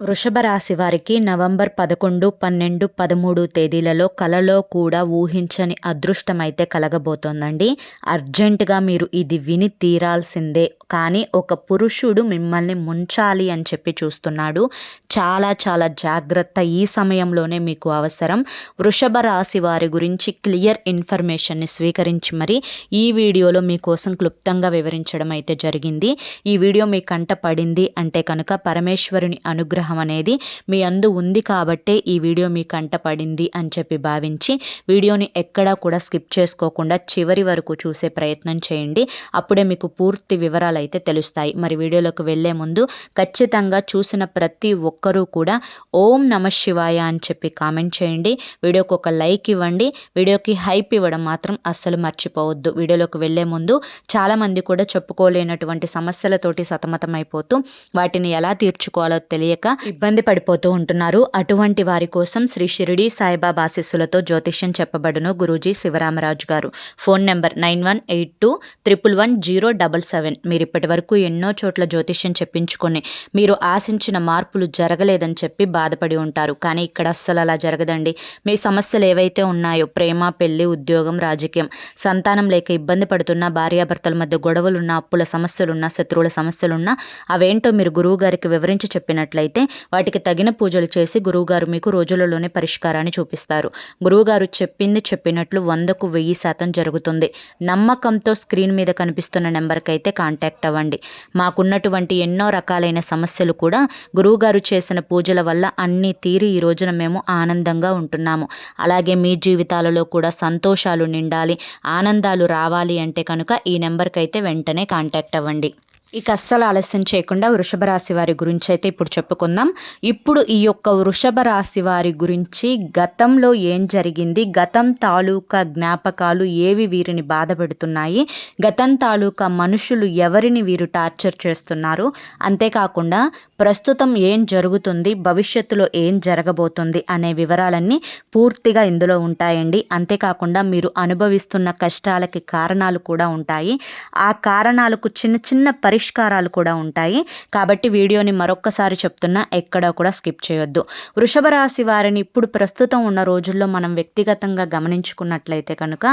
వృషభ రాశి వారికి నవంబర్ పదకొండు పన్నెండు పదమూడు తేదీలలో కలలో కూడా ఊహించని అదృష్టమైతే కలగబోతోందండి. అర్జెంటుగా మీరు ఇది విని తీరాల్సిందే. కానీ ఒక పురుషుడు మిమ్మల్ని ముంచాలి అని చెప్పి చూస్తున్నాడు. చాలా చాలా జాగ్రత్త ఈ సమయంలోనే మీకు అవసరం. వృషభ రాశి వారి గురించి క్లియర్ ఇన్ఫర్మేషన్ని స్వీకరించి మరి ఈ వీడియోలో మీకోసం క్లుప్తంగా వివరించడం అయితే జరిగింది. ఈ వీడియో మీ కంట పడింది అంటే కనుక పరమేశ్వరుని అనుగ్రహం అనుగ్రహం అనేది మీ అందు ఉంది కాబట్టే ఈ వీడియో మీ కంట పడింది అని చెప్పి భావించి వీడియోని ఎక్కడా కూడా స్కిప్ చేసుకోకుండా చివరి వరకు చూసే ప్రయత్నం చేయండి. అప్పుడే మీకు పూర్తి వివరాలు అయితే తెలుస్తాయి. మరి వీడియోలోకి వెళ్ళే ముందు ఖచ్చితంగా చూసిన ప్రతి ఒక్కరూ కూడా ఓం నమ శివాయ అని చెప్పి కామెంట్ చేయండి. వీడియోకి ఒక లైక్ ఇవ్వండి. వీడియోకి హైప్ ఇవ్వడం మాత్రం అస్సలు మర్చిపోవద్దు. వీడియోలోకి వెళ్ళే ముందు చాలామంది కూడా చెప్పుకోలేనటువంటి సమస్యలతోటి సతమతం అయిపోతూ వాటిని ఎలా తీర్చుకోవాలో తెలియక ఇబ్బంది పడిపోతూ ఉంటున్నారు. అటువంటి వారి కోసం శ్రీ షిరిడి సాయిబాబా ఆశీస్సులతో జ్యోతిష్యం చెప్పబడును గురూజీ శివరామరాజు గారు. Phone number nine one eight two triple one zero double seven. మీరు ఇప్పటి వరకు ఎన్నో చోట్ల జ్యోతిష్యం చెప్పించుకొని మీరు ఆశించిన మార్పులు జరగలేదని చెప్పి బాధపడి ఉంటారు. కానీ ఇక్కడ అస్సలు అలా జరగదండి. మీ సమస్యలు ఏవైతే ఉన్నాయో ప్రేమ పెళ్ళి ఉద్యోగం రాజకీయం సంతానం లేక ఇబ్బంది పడుతున్న భార్యాభర్తల మధ్య గొడవలున్న అప్పుల సమస్యలున్న శత్రువుల సమస్యలున్నా అవేంటో మీరు గురువు గారికి వివరించి చెప్పినట్లయితే వాటికి తగిన పూజలు చేసి గురువుగారు మీకు రోజులలోనే పరిష్కారాన్ని చూపిస్తారు. గురువుగారు చెప్పింది చెప్పినట్లు వందకు వెయ్యి శాతం జరుగుతుంది. నమ్మకంతో స్క్రీన్ మీద కనిపిస్తున్న నెంబర్కి అయితే కాంటాక్ట్ అవ్వండి. మాకున్నటువంటి ఎన్నో రకాలైన సమస్యలు కూడా గురువుగారు చేసిన పూజల వల్ల అన్నీ తీరి ఈ రోజున మేము ఆనందంగా ఉంటున్నాము. అలాగే మీ జీవితాలలో కూడా సంతోషాలు నిండాలి ఆనందాలు రావాలి అంటే కనుక ఈ నెంబర్కి అయితే వెంటనే కాంటాక్ట్ అవ్వండి. ఇక అస్సలు ఆలస్యం చేయకుండా వృషభ రాశి వారి గురించి అయితే ఇప్పుడు చెప్పుకుందాం. ఇప్పుడు ఈ యొక్క వృషభ రాశి వారి గురించి గతంలో ఏం జరిగింది? గతం తాలూకా జ్ఞాపకాలు ఏవి వీరిని బాధపెడుతున్నాయి గతం తాలూకా మనుషులు ఎవరిని వీరు టార్చర్ చేస్తున్నారు? అంతేకాకుండా ప్రస్తుతం ఏం జరుగుతుంది? భవిష్యత్తులో ఏం జరగబోతుంది? అనే వివరాలన్నీ పూర్తిగా ఇందులో ఉంటాయండి. అంతేకాకుండా మీరు అనుభవిస్తున్న కష్టాలకి కారణాలు కూడా ఉంటాయి. ఆ కారణాలకు చిన్న చిన్న పరిష్కారాలు పరిష్కారాలు కూడా ఉంటాయి. కాబట్టి వీడియోని మరొక్కసారి చెప్తున్నా ఎక్కడా కూడా స్కిప్ చేయొద్దు. వృషభ రాశి వారిని ఇప్పుడు ప్రస్తుతం ఉన్న రోజుల్లో మనం వ్యక్తిగతంగా గమనించుకున్నట్లయితే కనుక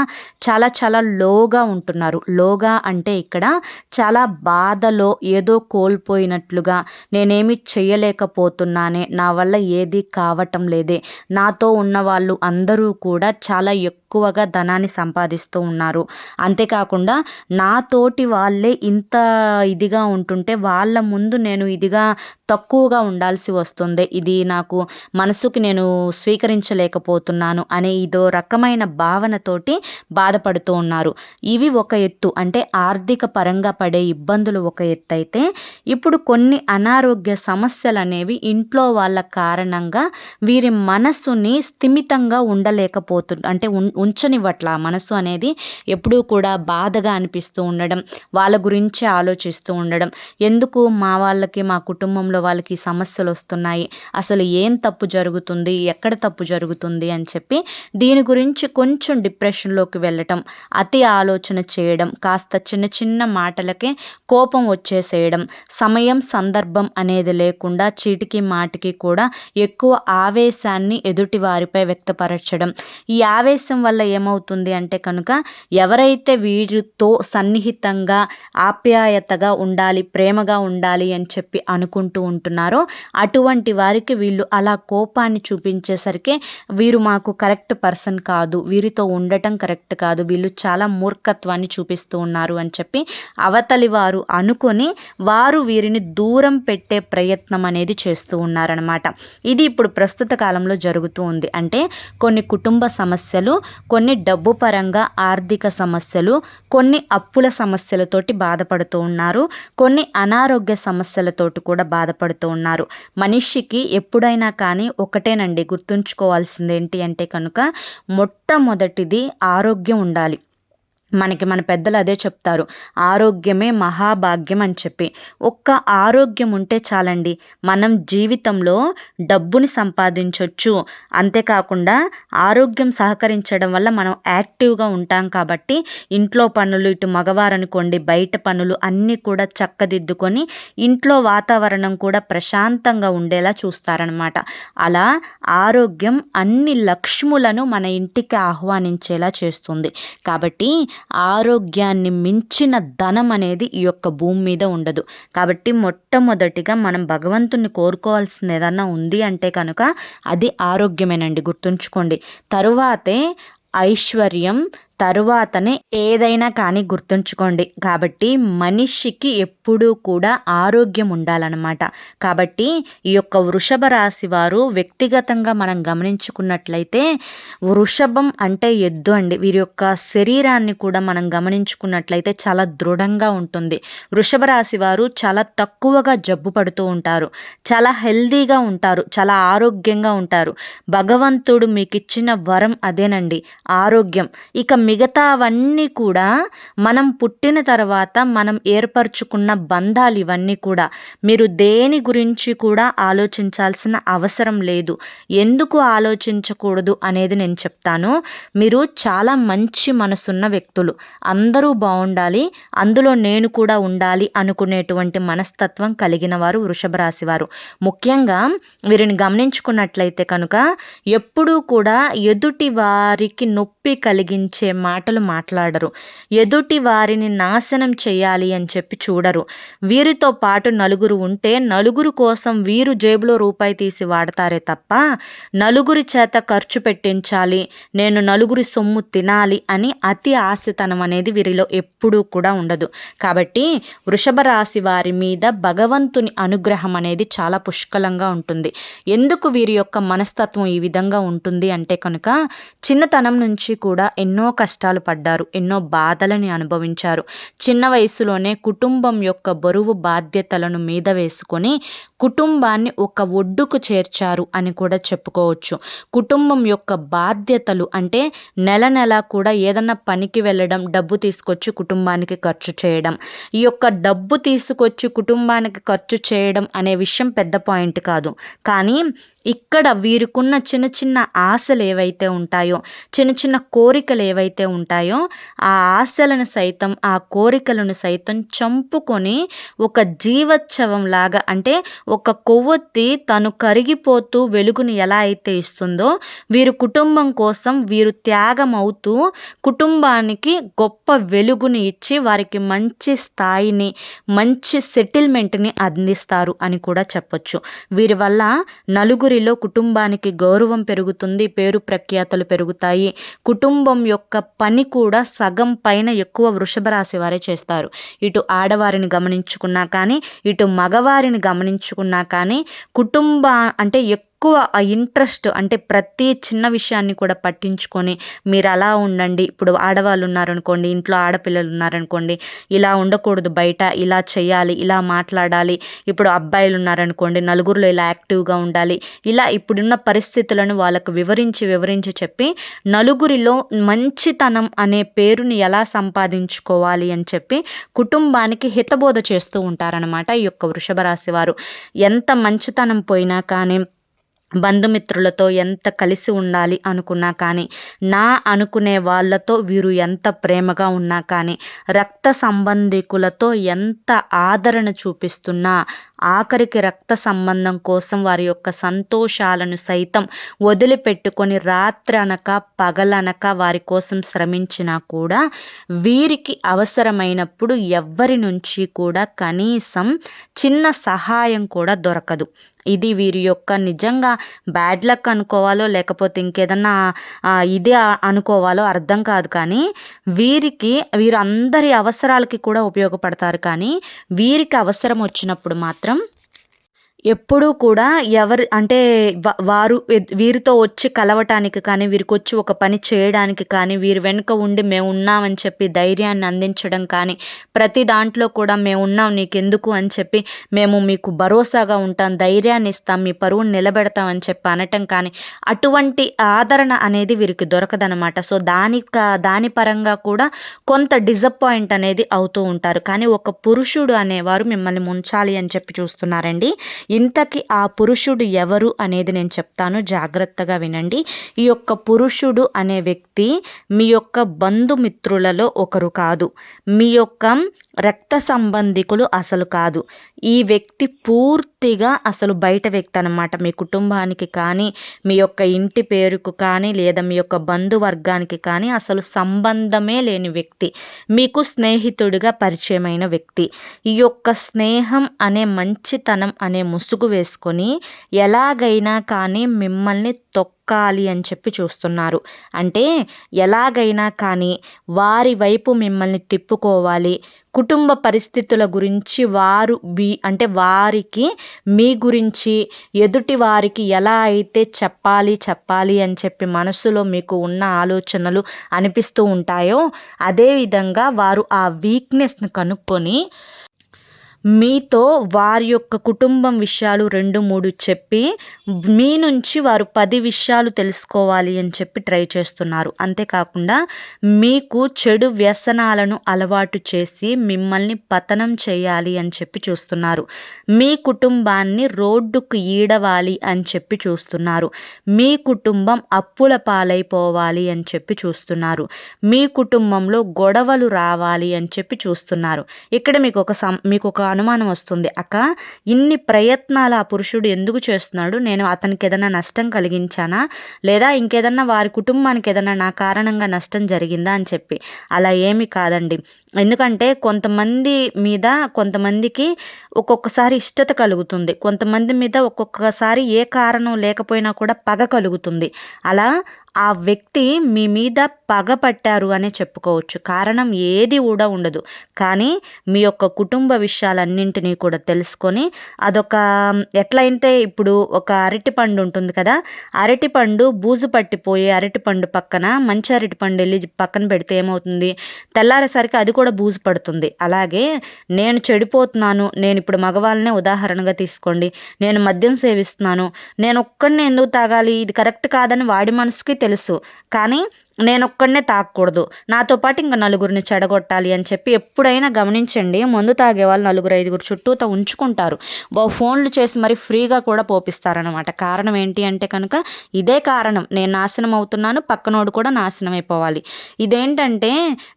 చాలా చాలా లోగా ఉంటున్నారు. లోగా అంటే ఇక్కడ చాలా బాధలో ఏదో కోల్పోయినట్లుగా నేనేమి చేయలేకపోతున్నానే నా వల్ల ఏది కావటం లేదే. నాతో ఉన్న వాళ్ళు అందరూ కూడా చాలా ఎక్కువగా ధనాన్ని సంపాదిస్తూ ఉన్నారు. అంతేకాకుండా నాతోటి వాళ్ళే ఇంత ఇదిగా ఉంటుంటే వాళ్ళ ముందు నేను ఇదిగా తక్కువగా ఉండాల్సి వస్తుంది. ఇది నాకు మనసుకి నేను స్వీకరించలేకపోతున్నాను అనే ఇదో రకమైన భావనతోటి బాధపడుతూ ఉన్నారు. ఇవి ఒక ఎత్తు. అంటే ఆర్థిక పరంగా పడే ఇబ్బందులు ఒక ఎత్తు అయితే ఇప్పుడు కొన్ని అనారోగ్య సమస్యలు అనేవి ఇంట్లో వాళ్ళ కారణంగా వీరి మనస్సుని స్థిమితంగా ఉండలేకపోతు అంటే ఉంచనివ్వట్ల. మనసు అనేది ఎప్పుడూ కూడా బాధగా అనిపిస్తూ ఉండడం. వాళ్ళ గురించి ఆలోచిస్తూ ఉండడం. ఎందుకు? మా వాళ్ళకి మా కుటుంబంలో వాళ్ళకి సమస్యలు వస్తున్నాయి. అసలు ఏం తప్పు జరుగుతుంది? ఎక్కడ తప్పు జరుగుతుంది? అని చెప్పి దీని గురించి కొంచెం డిప్రెషన్లోకి వెళ్ళటం అతి ఆలోచన చేయడం కాస్త చిన్న చిన్న మాటలకే కోపం వచ్చేసేయడం సమయం సందర్భం అనేది లేకుండా చీటికి మాటికి కూడా ఎక్కువ ఆవేశాన్ని ఎదుటి వారిపై వ్యక్తపరచడం. ఈ ఆవేశం వల్ల ఏమవుతుంది అంటే కనుక ఎవరైతే వీరితో సన్నిహితంగా ఆప్యాయతగా ఉండాలి ప్రేమగా ఉండాలి అని చెప్పి అనుకుంటూ ఉంటున్నారో అటువంటి వారికి వీళ్ళు అలా కోపాన్ని చూపించేసరికి వీరు మాకు కరెక్ట్ పర్సన్ కాదు వీరితో ఉండటం కరెక్ట్ కాదు వీళ్ళు చాలా మూర్ఖత్వాన్ని చూపిస్తూ ఉన్నారు అని చెప్పి అవతలి వారు అనుకొని వారు వీరిని దూరం పెట్టే ప్రయత్నం అనేది చేస్తూ ఉన్నారనమాట ఇది ఇప్పుడు ప్రస్తుత కాలంలో జరుగుతూ ఉంది. అంటే కొన్ని కుటుంబ సమస్యలు కొన్ని డబ్బు పరంగా ఆర్థిక సమస్యలు కొన్ని అప్పుల సమస్యలతోటి బాధపడుతూ ఉన్నారు. కొన్ని అనారోగ్య సమస్యలతోటి కూడా బాధపడుతూ ఉన్నారు. మనిషికి ఎప్పుడైనా కానీ ఒకటేనండి గుర్తుంచుకోవాల్సింది ఏంటి అంటే కనుక మొట్టమొదటిది ఆరోగ్యం ఉండాలి. మనకి మన పెద్దలు అదే చెప్తారు. ఆరోగ్యమే మహాభాగ్యం అని చెప్పి. ఒక్క ఆరోగ్యం ఉంటే చాలండి. మనం జీవితంలో డబ్బుని సంపాదించవచ్చు అంతేకాకుండా ఆరోగ్యం సహకరించడం వల్ల మనం యాక్టివ్గా ఉంటాం కాబట్టి ఇంట్లో పనులు ఇటు మగవారు అనుకోండి బయట పనులు అన్నీ కూడా చక్కదిద్దుకొని ఇంట్లో వాతావరణం కూడా ప్రశాంతంగా ఉండేలా చూస్తారనమాట అలా ఆరోగ్యం అన్ని లక్ష్ములను మన ఇంటికి ఆహ్వానించేలా చేస్తుంది. కాబట్టి ఆరోగ్యాన్ని మించిన ధనం అనేది ఈ యొక్క భూమి మీద ఉండదు. కాబట్టి మొట్టమొదటిగా మనం భగవంతుని కోరుకోవాల్సింది ఏదన్నా ఉంది అంటే కనుక అది ఆరోగ్యమేనండి గుర్తుంచుకోండి. తరువాతే ఐశ్వర్యం తరువాతనే ఏదైనా కానీ గుర్తుంచుకోండి. కాబట్టి మనిషికి ఎప్పుడూ కూడా ఆరోగ్యం ఉండాలన్నమాట. కాబట్టి ఈ యొక్క వృషభ రాశి వారు వ్యక్తిగతంగా మనం గమనించుకున్నట్లయితే వృషభం అంటే ఎద్దు అండి. వీరి యొక్క శరీరాన్ని కూడా మనం గమనించుకున్నట్లయితే చాలా దృఢంగా ఉంటుంది. వృషభ రాశి వారు చాలా తక్కువగా జబ్బు పడుతూ ఉంటారు. చాలా హెల్దీగా ఉంటారు. చాలా ఆరోగ్యంగా ఉంటారు. భగవంతుడు మీకు ఇచ్చిన వరం అదేనండి. ఆరోగ్యం. ఇక మిగతావన్నీ కూడా మనం పుట్టిన తర్వాత మనం ఏర్పరచుకున్న బంధాలు ఇవన్నీ కూడా. మీరు దేని గురించి కూడా ఆలోచించాల్సిన అవసరం లేదు. ఎందుకు ఆలోచించకూడదు అనేది నేను చెప్తాను. మీరు చాలా మంచి మనసున్న వ్యక్తులు. అందరూ బాగుండాలి అందులో నేను కూడా ఉండాలి అనుకునేటువంటి మనస్తత్వం కలిగిన వారు వృషభ రాశి వారు. ముఖ్యంగా వీరిని గమనించుకున్నట్లయితే కనుక ఎప్పుడూ కూడా ఎదుటి వారికి నొప్పి కలిగించే మాటలు మాట్లాడరు. ఎదుటి వారిని నాశనం చేయాలి అని చెప్పి చూడరు. వీరితో పాటు నలుగురు ఉంటే నలుగురు కోసం వీరు జేబులో రూపాయి తీసి వాడతారే తప్ప నలుగురి చేత ఖర్చు పెట్టించాలి నేను నలుగురి సొమ్ము తినాలి అని అతి ఆశతనం అనేది వీరిలో ఎప్పుడూ కూడా ఉండదు. కాబట్టి వృషభ రాశి వారి మీద భగవంతుని అనుగ్రహం అనేది చాలా పుష్కలంగా ఉంటుంది. ఎందుకు వీరి యొక్క మనస్తత్వం ఈ విధంగా ఉంటుంది అంటే కనుక చిన్నతనం నుంచి కూడా ఎన్నో కష్టాలు పడ్డారు. ఎన్నో బాధలని అనుభవించారు. చిన్న వయసులోనే కుటుంబం యొక్క బరువు బాధ్యతలను మీద వేసుకొని కుటుంబాన్ని ఒక ఒడ్డుకు చేర్చారు అని కూడా చెప్పుకోవచ్చు. కుటుంబం యొక్క బాధ్యతలు అంటే నెల నెల కూడా ఏదన్నా పనికి వెళ్ళడం డబ్బు తీసుకొచ్చి కుటుంబానికి ఖర్చు చేయడం. ఈ యొక్క డబ్బు తీసుకొచ్చి కుటుంబానికి ఖర్చు చేయడం అనే విషయం పెద్ద పాయింట్ కాదు. కానీ ఇక్కడ వీరికున్న చిన్న చిన్న ఆశలు ఏవైతే ఉంటాయో చిన్న చిన్న కోరికలు ఏవైతే ఉంటాయో ఆ ఆశలను సైతం ఆ కోరికలను సైతం చంపుకొని ఒక జీవోత్సవం లాగా అంటే ఒక కొవ్వొత్తి తను కరిగిపోతూ వెలుగుని ఎలా అయితే ఇస్తుందో వీరు కుటుంబం కోసం వీరు త్యాగం అవుతూ కుటుంబానికి గొప్ప వెలుగుని ఇచ్చి వారికి మంచి స్థాయిని మంచి సెటిల్మెంట్ని అందిస్తారు అని కూడా చెప్పొచ్చు. వీరి వల్ల నలుగురు నలుగురిలో కుటుంబానికి గౌరవం పెరుగుతుంది పేరు ప్రఖ్యాతలు పెరుగుతాయి. కుటుంబం యొక్క పని కూడా సగం పైన ఎక్కువ వృషభ రాశి వారే చేస్తారు. ఇటు ఆడవారిని గమనించుకున్నా కానీ ఇటు మగవారిని గమనించుకున్నా కానీ కుటుంబ అంటే ఎక్కువ ఎక్కువ ఆ ఇంట్రెస్ట్ అంటే ప్రతి చిన్న విషయాన్ని కూడా పట్టించుకొని మీరు అలా ఉండండి. ఇప్పుడు ఆడవాళ్ళు ఉన్నారనుకోండి ఇంట్లో ఆడపిల్లలు ఉన్నారనుకోండి ఇలా ఉండకూడదు బయట ఇలా చేయాలి ఇలా మాట్లాడాలి. ఇప్పుడు అబ్బాయిలు ఉన్నారనుకోండి నలుగురిలో ఇలా యాక్టివ్గా ఉండాలి. ఇలా ఇప్పుడున్న పరిస్థితులను వాళ్ళకు వివరించి వివరించి చెప్పి నలుగురిలో మంచితనం అనే పేరుని ఎలా సంపాదించుకోవాలి అని చెప్పి కుటుంబానికి హితబోధ చేస్తూ ఉంటారనమాట ఈ యొక్క వృషభ రాశి వారు. ఎంత మంచితనం పోయినా కానీ బంధుమిత్రులతో ఎంత కలిసి ఉండాలి అనుకున్నా కానీ నా అనుకునే వాళ్ళతో వీరు ఎంత ప్రేమగా ఉన్నా కానీ రక్త సంబంధికులతో ఎంత ఆదరణ చూపిస్తున్నా ఆఖరికి రక్త సంబంధం కోసం వారి యొక్క సంతోషాలను సైతం వదిలిపెట్టుకొని రాత్రి అనక పగలనక వారి కోసం శ్రమించినా కూడా వీరికి అవసరమైనప్పుడు ఎవ్వరి నుంచి కూడా కనీసం చిన్న సహాయం కూడా దొరకదు. ఇది వీరి యొక్క నిజంగా బ్యాడ్ లక్ అనుకోవాలో లేకపోతే ఇంకేదన్నా ఇదే అనుకోవాలో అర్థం కాదు కానీ వీరికి వీరు అందరి అవసరాలకి కూడా ఉపయోగపడతారు కానీ వీరికి అవసరం వచ్చినప్పుడు మాత్రం ఎప్పుడూ కూడా ఎవరు అంటే వారు వీరితో వచ్చి కలవటానికి కానీ వీరికి వచ్చి ఒక పని చేయడానికి కానీ వీరి వెనుక ఉండి మేము ఉన్నామని చెప్పి ధైర్యాన్ని అందించడం కానీ ప్రతి దాంట్లో కూడా మేము ఉన్నాం నీకెందుకు అని చెప్పి మేము మీకు భరోసాగా ఉంటాం ధైర్యాన్ని ఇస్తాం మీ పరువును నిలబెడతామని చెప్పి అనటం కానీ అటువంటి ఆదరణ అనేది వీరికి దొరకదనమాట సో దాని దాని పరంగా కూడా కొంత డిసప్పాయింట్ అనేది అవుతూ ఉంటారు. కానీ ఒక పురుషుడు అనేవారు మిమ్మల్ని ముంచాలి అని చెప్పి చూస్తున్నారండి. ఇంతకి ఆ పురుషుడు ఎవరు అనేది నేను చెప్తాను. జాగ్రత్తగా వినండి. ఈ యొక్క పురుషుడు అనే వ్యక్తి మీ యొక్క బంధుమిత్రులలో ఒకరు కాదు. మీ యొక్క రక్త సంబంధికులు అసలు కాదు. ఈ వ్యక్తి పూర్తిగా అసలు బయట వ్యక్తి అనమాట మీ కుటుంబానికి కానీ మీ యొక్క ఇంటి పేరుకు కానీ లేదా మీ యొక్క బంధువర్గానికి కానీ అసలు సంబంధమే లేని వ్యక్తి. మీకు స్నేహితుడిగా పరిచయమైన వ్యక్తి. ఈ యొక్క స్నేహం అనే మంచితనం అనే ముసుగు వేసుకొని ఎలాగైనా కానీ మిమ్మల్ని తొక్కాలి అని చెప్పి చూస్తున్నారు. అంటే ఎలాగైనా కానీ వారి వైపు మిమ్మల్ని తిప్పుకోవాలి. కుటుంబ పరిస్థితుల గురించి వారు బి అంటే వారికి మీ గురించి ఎదుటి వారికి ఎలా అయితే చెప్పాలి చెప్పాలి అని చెప్పి మనసులో మీకు ఉన్న ఆలోచనలు అనిపిస్తూ ఉంటాయో అదేవిధంగా వారు ఆ వీక్నెస్ని కనుక్కొని మీతో వారి యొక్క కుటుంబం విషయాలు రెండు మూడు చెప్పి మీ నుంచి వారు పది విషయాలు తెలుసుకోవాలి అని చెప్పి ట్రై చేస్తున్నారు. అంతేకాకుండా మీకు చెడు వ్యసనాలను అలవాటు చేసి మిమ్మల్ని పతనం చేయాలి అని చెప్పి చూస్తున్నారు. మీ కుటుంబాన్ని రోడ్డుకు ఈడవాలి అని చెప్పి చూస్తున్నారు. మీ కుటుంబం అప్పుల పాలైపోవాలి అని చెప్పి చూస్తున్నారు. మీ కుటుంబంలో గొడవలు రావాలి అని చెప్పి చూస్తున్నారు. ఇక్కడ మీకు ఒక సం మీకు ఒక అనుమానం వస్తుంది. అక్క ఇన్ని ప్రయత్నాలు ఆ పురుషుడు ఎందుకు చేస్తున్నాడు? నేను అతనికి ఏదైనా నష్టం కలిగించానా? లేదా ఇంకేదన్నా వారి కుటుంబానికి ఏదైనా నా కారణంగా నష్టం జరిగిందా? అని చెప్పి. అలా ఏమి కాదండి. ఎందుకంటే కొంతమంది మీద కొంతమందికి ఒక్కొక్కసారి ఇష్టత కలుగుతుంది. కొంతమంది మీద ఒక్కొక్కసారి ఏ కారణం లేకపోయినా కూడా పగ కలుగుతుంది. అలా ఆ వ్యక్తి మీ మీద పగపట్టారు అనే చెప్పుకోవచ్చు. కారణం ఏది కూడా ఉండదు. కానీ మీ యొక్క కుటుంబ విషయాలన్నింటినీ కూడా తెలుసుకొని అదొక ఎట్లయితే ఇప్పుడు ఒక అరటిపండు ఉంటుంది కదా అరటిపండు బూజు పట్టిపోయి అరటిపండు పక్కన మంచి అరటిపండు వెళ్ళి పక్కన పెడితే ఏమవుతుంది? తెల్లారేసరికి అది కూడా బూజు పడుతుంది. అలాగే నేను చెడిపోతున్నాను నేను ఇప్పుడు మగవాళ్ళనే ఉదాహరణగా తీసుకోండి నేను మద్యం సేవిస్తున్నాను నేను ఒక్కడిని ఎందుకు తాగాలి? ఇది కరెక్ట్ కాదని వాడి మనసుకి తెలుసు. కానీ నేనొక్కడనే తాగకూడదు నాతో పాటు ఇంకా నలుగురిని చెడగొట్టాలి అని చెప్పి ఎప్పుడైనా గమనించండి. మందు తాగే వాళ్ళు నలుగురు ఐదుగురు చుట్టూతో ఉంచుకుంటారు. ఫోన్లు చేసి మరి ఫ్రీగా కూడా పోపిస్తారనమాట కారణం ఏంటి అంటే కనుక ఇదే కారణం. నేను నాశనం అవుతున్నాను పక్కనోడు కూడా నాశనం అయిపోవాలి. ఇదేంటంటే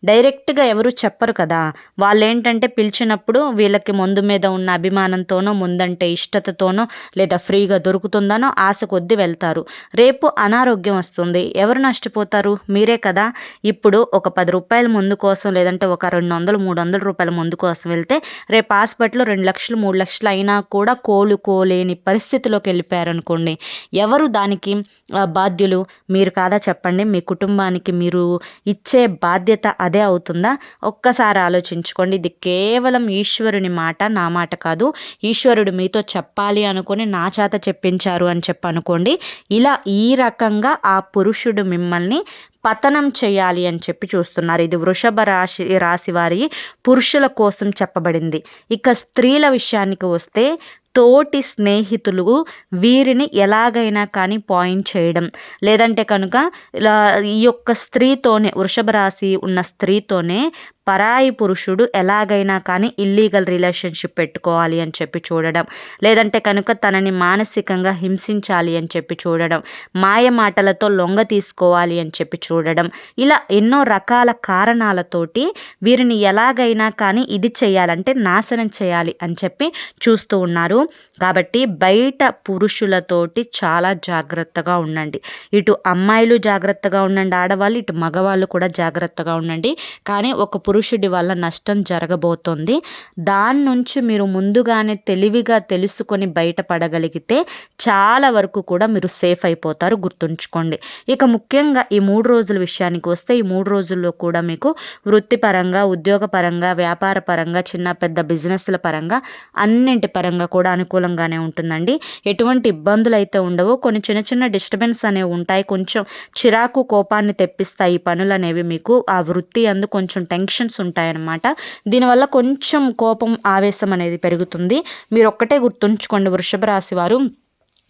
డైరెక్ట్గా ఎవరు చెప్పరు కదా. వాళ్ళు ఏంటంటే పిలిచినప్పుడు వీళ్ళకి ముందు మీద ఉన్న అభిమానంతోనో ముందంటే ఇష్టతతోనో లేదా ఫ్రీగా దొరుకుతుందనో ఆశ కొద్ది వెళ్తారు. రేపు అనారోగ్యం వస్తుంది. ఎవరు నష్టపోతారు? మీరే కదా. ఇప్పుడు ఒక పది రూపాయల ముందు కోసం లేదంటే ఒక రెండు వందలు మూడు వందల రూపాయల ముందు కోసం వెళ్తే రేపు హాస్పిటల్లో రెండు లక్షలు మూడు లక్షలు అయినా కూడా కోలుకోలేని పరిస్థితిలోకి వెళ్ళిపోయారనుకోండి. ఎవరు దానికి బాధ్యులు? మీరు కాదా చెప్పండి. మీ కుటుంబానికి మీరు ఇచ్చే బాధ్యత అదే అవుతుందా? ఒక్కసారి ఆలోచించుకోండి. ఇది కేవలం ఈశ్వరుని మాట నా మాట కాదు. ఈశ్వరుడు మీతో చెప్పాలి అనుకొని నా చేత చెప్పించారు అని చెప్పి అనుకోండి ఇలా ఈ రకంగా ఆ పురుషుడు మిమ్మల్ని పతనం చేయాలి అని చెప్పి చూస్తున్నారు. ఇది వృషభ రాశి రాశి వారి పురుషుల కోసం చెప్పబడింది. ఇక స్త్రీల విషయానికి వస్తే తోటి స్నేహితులు వీరిని ఎలాగైనా కానీ పాయింట్ చేయడం. లేదంటే కనుక ఇలా ఈ యొక్క స్త్రీతోనే వృషభ రాశి ఉన్న స్త్రీతోనే పరాయి పురుషుడు ఎలాగైనా కానీ ఇల్లీగల్ రిలేషన్షిప్ పెట్టుకోవాలి అని చెప్పి చూడడం. లేదంటే కనుక తనని మానసికంగా హింసించాలి అని చెప్పి చూడడం. మాయ మాటలతో లొంగ తీసుకోవాలి అని చెప్పి చూడడం. ఇలా ఎన్నో రకాల కారణాలతోటి వీరిని ఎలాగైనా కానీ ఇది చేయాలంటే నాశనం చేయాలి అని చెప్పి చూస్తూ ఉన్నారు. కాబట్టి బయట పురుషులతోటి చాలా జాగ్రత్తగా ఉండండి. ఇటు అమ్మాయిలు జాగ్రత్తగా ఉండండి ఆడవాళ్ళు ఇటు మగవాళ్ళు కూడా జాగ్రత్తగా ఉండండి. కానీ ఒక పురుషుడి వల్ల నష్టం జరగబోతోంది. దాని నుంచి మీరు ముందుగానే తెలివిగా తెలుసుకొని బయటపడగలిగితే చాలా వరకు కూడా మీరు సేఫ్ అయిపోతారు గుర్తుంచుకోండి. ఇక ముఖ్యంగా ఈ మూడు రోజుల విషయానికి వస్తే ఈ మూడు రోజుల్లో కూడా మీకు వృత్తిపరంగా ఉద్యోగపరంగా వ్యాపార పరంగా చిన్న పెద్ద బిజినెస్ల పరంగా అన్నింటి పరంగా కూడా అనుకూలంగానే ఉంటుందండి. ఎటువంటి ఇబ్బందులు అయితే ఉండవు. కొన్ని చిన్న చిన్న డిస్టర్బెన్స్ అనేవి ఉంటాయి. కొంచెం చిరాకు కోపాన్ని తెప్పిస్తాయి ఈ పనులు అనేవి మీకు ఆ వృత్తి అందు కొంచెం టెన్షన్ టెన్షన్స్ ఉంటాయన్నమాట. దీనివల్ల కొంచెం కోపం ఆవేశం అనేది పెరుగుతుంది. మీరు ఒక్కటే గుర్తుంచుకోండి వృషభ రాశి వారు.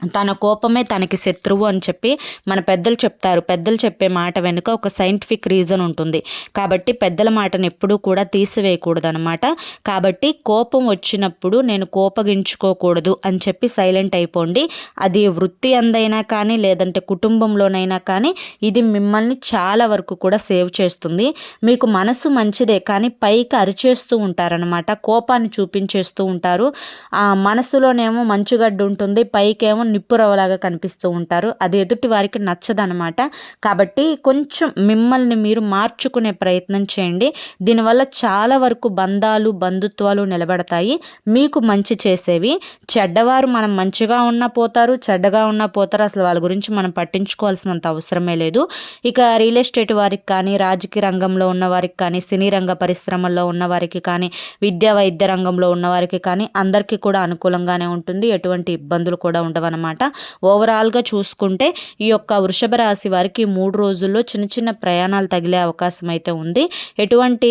తన కోపమే తనకి శత్రువు అని చెప్పి మన పెద్దలు చెప్తారు. పెద్దలు చెప్పే మాట వెనుక ఒక సైంటిఫిక్ రీజన్ ఉంటుంది. కాబట్టి పెద్దల మాటను ఎప్పుడూ కూడా తీసివేయకూడదు అనమాట కాబట్టి కోపం వచ్చినప్పుడు నేను కోపగించుకోకూడదు అని చెప్పి సైలెంట్ అయిపోండి. అది వృత్తి అందైనా కానీ లేదంటే కుటుంబంలోనైనా కానీ ఇది మిమ్మల్ని చాలా వరకు కూడా సేవ్ చేస్తుంది. మీకు మనసు మంచిదే కానీ పైకి అరిచేస్తూ ఉంటారనమాట కోపాన్ని చూపించేస్తూ ఉంటారు. ఆ మనసులోనేమో మంచుగడ్డ ఉంటుంది. పైకేమో నిప్పురవలాగా కనిపిస్తూ ఉంటారు. అది ఎదుటి వారికి నచ్చదనమాట. కాబట్టి కొంచెం మిమ్మల్ని మీరు మార్చుకునే ప్రయత్నం చేయండి. దీనివల్ల చాలా వరకు బంధాలు బంధుత్వాలు నిలబడతాయి. మీకు మంచి చేసేవి. చెడ్డవారు మనం మంచిగా ఉన్నా పోతారు. చెడ్డగా ఉన్నా పోతారు. అసలు వాళ్ళ గురించి మనం పట్టించుకోవాల్సినంత అవసరమే లేదు. ఇక రియల్ ఎస్టేట్ వారికి కానీ రాజకీయ రంగంలో ఉన్న వారికి కానీ సినీ రంగ పరిశ్రమల్లో ఉన్న వారికి కానీ విద్యా వైద్య రంగంలో ఉన్న వారికి కానీ అందరికీ కూడా అనుకూలంగానే ఉంటుంది. ఎటువంటి ఇబ్బందులు కూడా ఉండవు అనమాట ఓవరాల్గా చూసుకుంటే ఈ యొక్క వృషభ రాశి వారికి మూడు రోజుల్లో చిన్న చిన్న ప్రయాణాలు తగిలే అవకాశం అయితే ఉంది. ఎటువంటి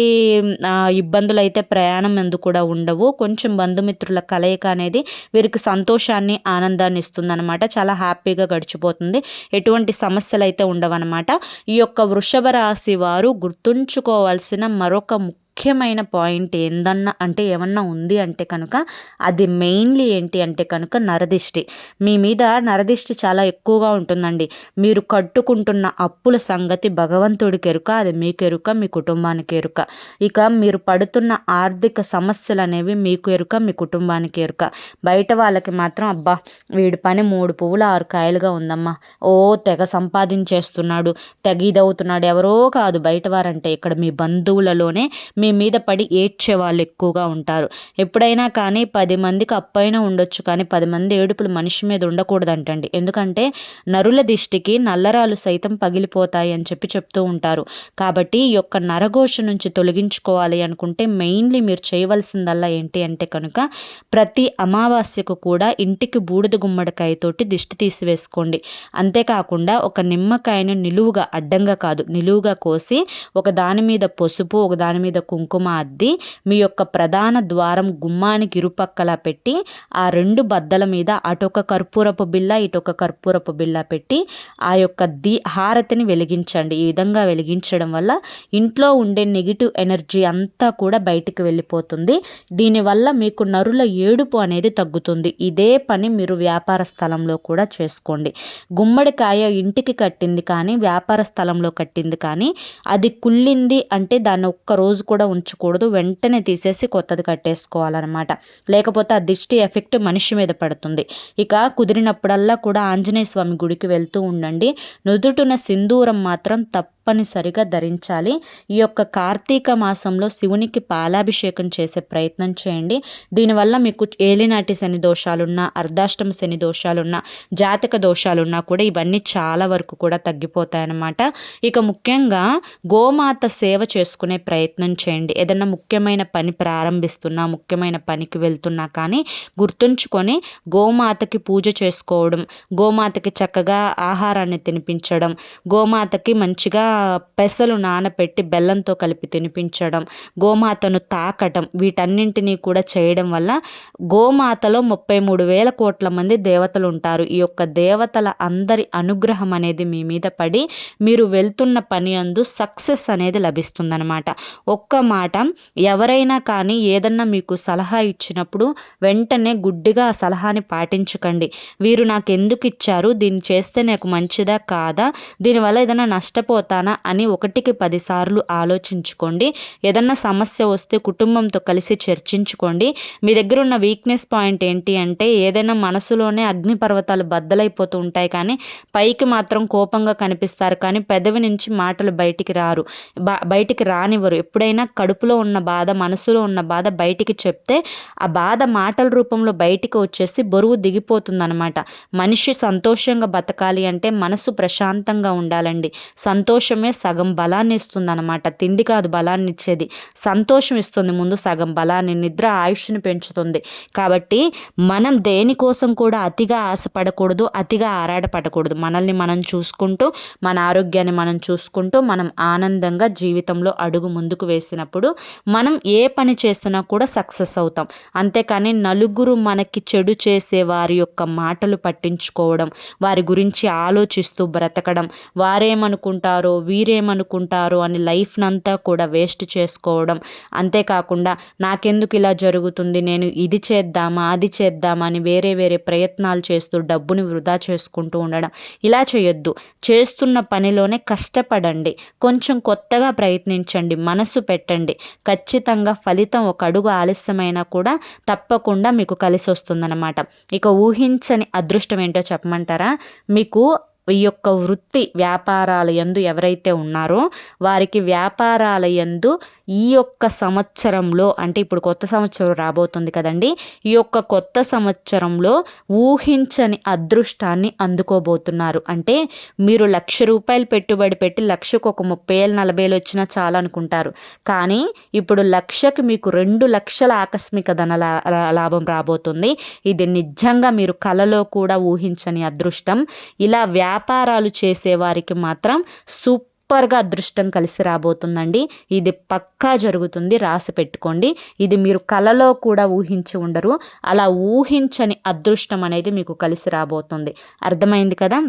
ఇబ్బందులు అయితే ప్రయాణం ఎందుకు కూడా ఉండవు. కొంచెం బంధుమిత్రుల కలయిక అనేది వీరికి సంతోషాన్ని ఆనందాన్ని ఇస్తుందన్నమాట. చాలా హ్యాపీగా గడిచిపోతుంది. ఎటువంటి సమస్యలు అయితే ఉండవన్నమాట. ఈ యొక్క వృషభ రాశి వారు గుర్తుంచుకోవాల్సిన మరొక ముఖ్యమైన పాయింట్ ఏందన్నా అంటే ఏమన్నా ఉంది అంటే కనుక అది మెయిన్లీ ఏంటి అంటే కనుక నరదిష్టి. మీ మీద నరదిష్టి చాలా ఎక్కువగా ఉంటుందండి. మీరు కట్టుకుంటున్న అప్పుల సంగతి భగవంతుడికి ఎరుక అది మీకు ఎరుక మీ కుటుంబానికి ఎరుక ఇక మీరు పడుతున్న ఆర్థిక సమస్యలు అనేవి మీకు ఎరుక మీ కుటుంబానికి ఎరుక బయట వాళ్ళకి మాత్రం అబ్బా వీడి పని మూడు పువ్వులు ఆరు కాయలుగా ఉందమ్మా. ఓ తెగ సంపాదించేస్తున్నాడు తెగ ఇదవుతున్నాడు ఎవరో కాదు బయట వారంటే ఇక్కడ మీ బంధువులలోనే మీ మీద పడి ఏడ్చే వాళ్ళు ఎక్కువగా ఉంటారు. ఎప్పుడైనా కానీ పది మందికి అప్పైనా ఉండొచ్చు. కానీ పది మంది ఏడుపులు మనిషి మీద ఉండకూడదంటండి. ఎందుకంటే నరుల దిష్టికి నల్లరాలు సైతం పగిలిపోతాయి అని చెప్పి చెప్తూ ఉంటారు. కాబట్టి ఈ యొక్క నరఘోష నుంచి తొలగించుకోవాలి అనుకుంటే మెయిన్లీ మీరు చేయవలసిందల్లా ఏంటి అంటే కనుక ప్రతి అమావాస్యకు కూడా ఇంటికి బూడిద గుమ్మడికాయతోటి దిష్టి తీసివేసుకోండి. అంతేకాకుండా ఒక నిమ్మకాయను నిలువుగా అడ్డంగా కాదు నిలువుగా కోసి ఒక దాని మీద పసుపు ఒక దాని మీద కుంకుమ అద్ది మీ యొక్క ప్రధాన ద్వారం గుమ్మానికి ఇరుపక్కల పెట్టి ఆ రెండు బద్దల మీద అటొక కర్పూరపు బిల్ల ఇటొక కర్పూరపు బిల్ల పెట్టి ఆ యొక్క దీ హారతిని వెలిగించండి. ఈ విధంగా వెలిగించడం వల్ల ఇంట్లో ఉండే నెగిటివ్ ఎనర్జీ అంతా కూడా బయటికి వెళ్ళిపోతుంది. దీనివల్ల మీకు నరుల ఏడుపు అనేది తగ్గుతుంది. ఇదే పని మీరు వ్యాపార స్థలంలో కూడా చేసుకోండి. గుమ్మడికాయ ఇంటికి కట్టింది కానీ వ్యాపార స్థలంలో కట్టింది కానీ అది కుళ్ళింది అంటే దాన్ని ఒక్క రోజు కూడా కూడా ఉంచకూడదు. వెంటనే తీసేసి కొత్తది కట్టేసుకోవాలన్నమాట. లేకపోతే ఆ దిష్టి ఎఫెక్ట్ మనిషి మీద పడుతుంది. ఇక కుదిరినప్పుడల్లా కూడా ఆంజనేయ స్వామి గుడికి వెళ్తూ ఉండండి. నుదుటున సింధూరం మాత్రం తప్ప తప్పనిసరిగా ధరించాలి. ఈ యొక్క కార్తీక మాసంలో శివునికి పాలాభిషేకం చేసే ప్రయత్నం చేయండి. దీనివల్ల మీకు ఏలినాటి శని దోషాలున్నా అర్ధాష్టమ శని దోషాలున్నా జాతక దోషాలున్నా కూడా ఇవన్నీ చాలా వరకు కూడా తగ్గిపోతాయన్నమాట. ఇక ముఖ్యంగా గోమాత సేవ చేసుకునే ప్రయత్నం చేయండి. ఏదన్నా ముఖ్యమైన పని ప్రారంభిస్తున్నా ముఖ్యమైన పనికి వెళ్తున్నా కానీ గుర్తుంచుకొని గోమాతకి పూజ చేసుకోవడం గోమాతకి చక్కగా ఆహారాన్ని తినిపించడం గోమాతకి మంచిగా పెసలు నానపెట్టి బెల్లంతో కలిపి తినిపించడం గోమాతను తాకటం వీటన్నింటినీ కూడా చేయడం వల్ల గోమాతలో ముప్పై మూడు వేల కోట్ల మంది దేవతలు ఉంటారు. ఈ యొక్క దేవతల అందరి అనుగ్రహం అనేది మీ మీద పడి మీరు వెళ్తున్న పని అందు సక్సెస్ అనేది లభిస్తుందనమాట ఒక్క మాట ఎవరైనా కానీ ఏదన్నా మీకు సలహా ఇచ్చినప్పుడు వెంటనే గుడ్డిగా ఆ సలహాని పాటించకండి. వీరు నాకు ఎందుకు ఇచ్చారు? దీన్ని చేస్తే నాకు మంచిదా కాదా? దీనివల్ల ఏదైనా నష్టపోతాను? చేస్తానా అని ఒకటికి పదిసార్లు ఆలోచించుకోండి. ఏదన్నా సమస్య వస్తే కుటుంబంతో కలిసి చర్చించుకోండి. మీ దగ్గర ఉన్న వీక్నెస్ పాయింట్ ఏంటి అంటే ఏదైనా మనసులోనే అగ్నిపర్వతాలు బద్దలైపోతూ ఉంటాయి కానీ పైకి మాత్రం కోపంగా కనిపిస్తారు కానీ పెదవి నుంచి మాటలు బయటికి రారు. బా బయటికి రానివ్వరు. ఎప్పుడైనా కడుపులో ఉన్న బాధ మనసులో ఉన్న బాధ బయటికి చెప్తే ఆ బాధ మాటల రూపంలో బయటికి వచ్చేసి బరువు దిగిపోతుందనమాట మనిషి సంతోషంగా బతకాలి అంటే మనసు ప్రశాంతంగా ఉండాలండి. సంతోషమే సగం బలాన్ని ఇస్తుంది అనమాట తిండి కాదు బలాన్ని ఇచ్చేది సంతోషం ఇస్తుంది ముందు సగం బలాన్ని నిద్ర ఆయుష్ని పెంచుతుంది. కాబట్టి మనం దేనికోసం కూడా అతిగా ఆశపడకూడదు అతిగా ఆరాటపడకూడదు. మనల్ని మనం చూసుకుంటూ మన ఆరోగ్యాన్ని మనం చూసుకుంటూ మనం ఆనందంగా జీవితంలో అడుగు ముందుకు వేసినప్పుడు మనం ఏ పని చేసినా కూడా సక్సెస్ అవుతాం. అంతేకాని నలుగురు మనకి చెడు చేసే వారి యొక్క మాటలు పట్టించుకోవడం వారి గురించి ఆలోచిస్తూ బ్రతకడం వారేమనుకుంటారో వీరేమనుకుంటారు అని లైఫ్నంతా కూడా వేస్ట్ చేసుకోవడం. అంతేకాకుండా నాకెందుకు ఇలా జరుగుతుంది? నేను ఇది చేద్దామా అది చేద్దామా అని వేరే వేరే ప్రయత్నాలు చేస్తూ డబ్బుని వృధా చేసుకుంటూ ఉండడం. ఇలా చేయొద్దు. చేస్తున్న పనిలోనే కష్టపడండి. కొంచెం కొత్తగా ప్రయత్నించండి. మనసు పెట్టండి. ఖచ్చితంగా ఫలితం ఒక అడుగు ఆలస్యమైనా కూడా తప్పకుండా మీకు కలిసి వస్తుందన్నమాట ఇక ఊహించని అదృష్టం ఏంటో చెప్పమంటారా? మీకు ఈ యొక్క వృత్తి వ్యాపారాల యందు ఎవరైతే ఉన్నారో వారికి వ్యాపారాల యందు ఈ యొక్క సంవత్సరంలో అంటే ఇప్పుడు కొత్త సంవత్సరం రాబోతుంది కదండి ఈ యొక్క కొత్త సంవత్సరంలో ఊహించని అదృష్టాన్ని అందుకోబోతున్నారు. అంటే మీరు లక్ష రూపాయలు పెట్టుబడి పెట్టి లక్షకు ఒక ముప్పై ఏళ్ళు నలభై ఏళ్ళు వచ్చినా చాలా అనుకుంటారు. కానీ ఇప్పుడు లక్షకు మీకు రెండు లక్షల ఆకస్మిక ధన లాభం రాబోతుంది. ఇది నిజంగా మీరు కలలో కూడా ఊహించని అదృష్టం. ఇలా వ్యా వ్యాపారాలు చేసేవారికి మాత్రం సూపర్గా అదృష్టం కలిసి రాబోతుందండి. ఇది పక్కా జరుగుతుంది. రాసి పెట్టుకోండి. ఇది మీరు కలలో కూడా ఊహించి ఉండరు. అలా ఊహించని అదృష్టం అనేది మీకు కలిసి రాబోతుంది. అర్థమైంది కదా?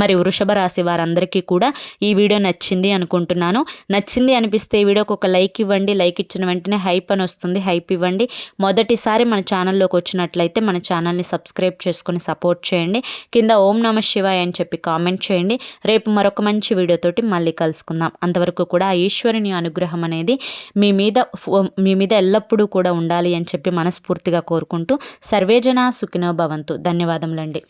మరి వృషభ రాశి వారందరికీ కూడా ఈ వీడియో నచ్చింది అనుకుంటున్నాను. నచ్చింది అనిపిస్తే ఈ వీడియోకి ఒక లైక్ ఇవ్వండి. లైక్ ఇచ్చిన వెంటనే హైప్ అని వస్తుంది. హైప్ ఇవ్వండి. మొదటిసారి మన ఛానల్లోకి వచ్చినట్లయితే మన ఛానల్ని సబ్స్క్రైబ్ చేసుకొని సపోర్ట్ చేయండి. కింద ఓం నమ శివాయ అని చెప్పి కామెంట్ చేయండి. రేపు మరొక మంచి వీడియోతోటి మళ్ళీ కలుసుకుందాం. అంతవరకు కూడా ఈశ్వరుని అనుగ్రహం అనేది మీ మీద మీ మీద ఎల్లప్పుడూ కూడా ఉండాలి అని చెప్పి మనస్ఫూర్తిగా కోరుకుంటూ సర్వేజన సుఖినో భవంతు. ధన్యవాదములండి.